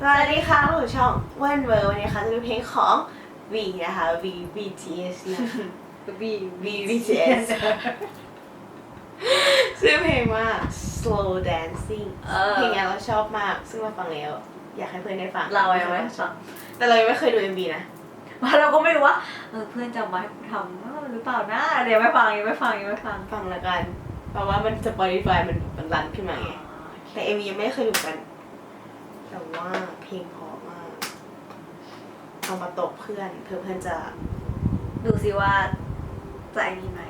สวัสดีค่ะหนูช่องเวันเวอร์วันนี้ค่ะจะเป็นเพลงของ V นะคะ V BTS นะคะบี V BTS ชื่อเพลงว่า Slow Dancing เออ เพลงนี้เราชอบมาก ซึ่งเราฟังแล้ว อยากให้เพื่อนได้ฟังเรายังไม่ฟังแต่เรายังไม่เคยดู MV นะว่าเราก็ไม่รู้ว่าเออเพื่อนจะเอามาให้กูทำหรือเปล่านะเดี๋ยวไม่ฟังยังไม่ฟังยังไม่ฟังฟังละกัน เพราะว่ามัน Spotify มันมันรันขึ้นมาไง แต่ MV ยังไม่เคยดูกัน แต่ว่าเพลงเพราะมากเอามาตบเพื่อนเพื่อเพื่อนจะดูสิว่าจะไอ้นี่ไหม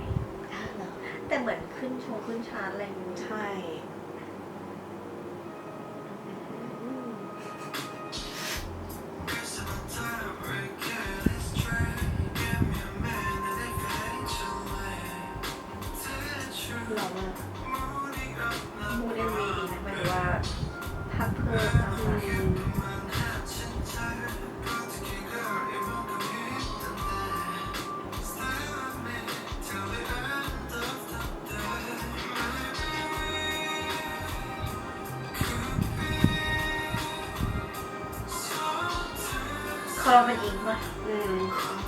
อะเหรอแต่เหมือนขึ้นชงขึ้นชาร์ตอะไรอย่างเงี้ยใช่ หล่อมาก มูดเอ็มวีดีนะหมายถึงว่า พักเพิ่มคะเขาราเป็นอิงป่ะอืม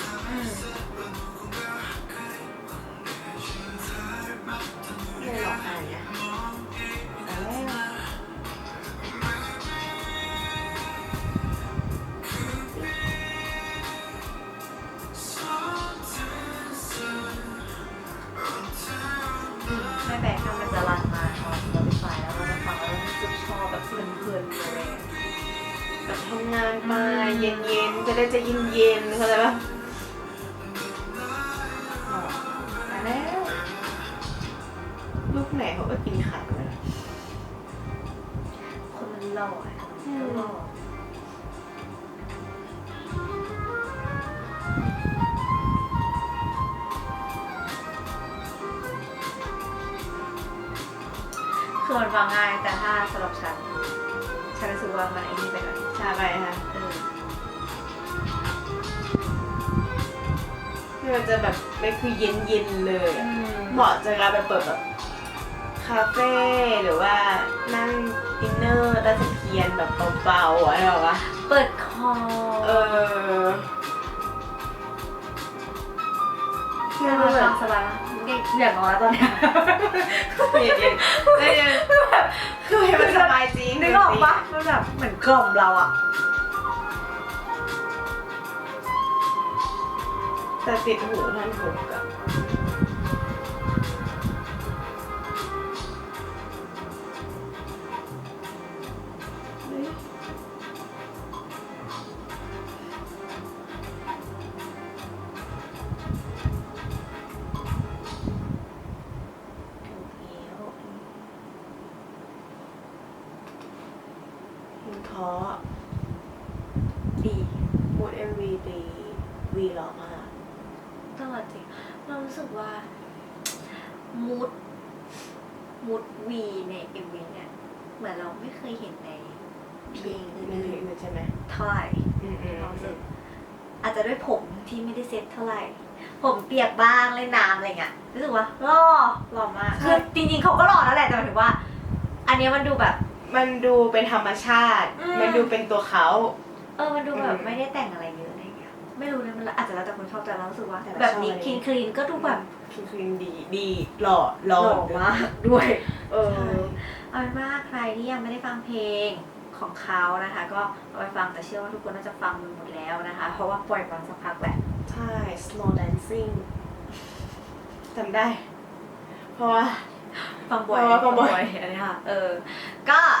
ไม่แปลกถ้ามันจะรันมาทาง Spotify แล้วเราจะฟังแล้วรู้สึกชอบแบบเพลินๆอะไรอย่างเงี้ยแบบทำงานมาเย็นๆจะได้จะเย็นๆเข้าใจปะหล่อมาแล้วลูกไหนเขาก็กินขาดเลยคนมันหล่ออะหล่อ คือมันฟังง่ายแต่ถ้าสำหรับฉัน ฉันรู้สึกว่ามันไอ้นี่ไปหน่อยชาไปค่ะเออที่มันจะแบบไม่คือเย็นๆเลยอะเหมาะจะเราไปเปิดแบบคาเฟ่หรือว่านั่งดินเนอร์ใต้ตะเคียนแบบเบาๆอะไรแบบว่าเปิดคอ เออ เพื่อนมันฟังสบายมากนี่อย่างน้อยตอนเนี้ยเย็นๆเย็นๆคือให้มันสบายจริงนึกออกปะมันแบบเหมือนกล่อมเราอะแต่ติดหูท่านหูกับ เพลงเพราะดีพูด MV ดีวีหล่อมากตลอดจริงเรารู้สึกว่ามูดมูดวีในเอ็มวีเนี่ยเหมือนเราไม่เคยเห็นในเพลงอื่ในเพลงนอื่นใช่ไหมๆเท่าไหร่อืมอืมเรารู้สึกอาจจะด้วยผมที่ไม่ได้เซ็ตเท่าไหร่ ผมเปียกบ้างเล่นน้ำอะไรเงี้ยรู้สึกว่าหล่อหล่อมากคือจริงๆเขาก็หล่อแล้วแหละแต่หมายถึงว่า อันเนี้ยมันดูแบบ มันดูเป็นธรรมชาติ อืม มันดูเป็นตัวเขา เออมันดูแบบอืมไม่ได้แต่งอะไรเยอะอะไรเงี้ยไม่รู้นะมันอาจจะแล้วแต่คนชอบแต่เรารู้สึกว่าแต่เราแบบนี้ชอบอันคนี้ลีนคลีนก็ดูแบบคือคือดีดีหล่อหล่อมากด้วย เออใช่เอาเป็นว่าใครที่ยังไม่ได้ฟังเพลงของเขานะคะ ก็เอาไปฟังแต่เชื่อว่าทุกคนน่าจะฟังมันหมดแล้วนะคะ เพราะว่าปล่อยมาสักพักแหละใช่ slow dancing จำได้ เพราะว่า ฟังบ่อยเออฟังบ่อยอันนี้ค่ะเออ ก็อะ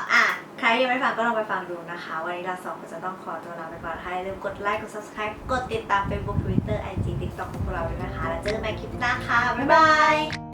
ใคร ยังไม่ฟังก็ลองไปฟังดูนะคะ วันนี้เราสองคนจะต้องขอตัวลาไปก่อนให้ลืมกดไลค์ กด subscribe กดติดตาม Facebook Twitter IG TikTok ของพวกเราด้วยนะคะ แล้วเจอกันใหม่คลิปหน้าค่ะ บ๊ายบาย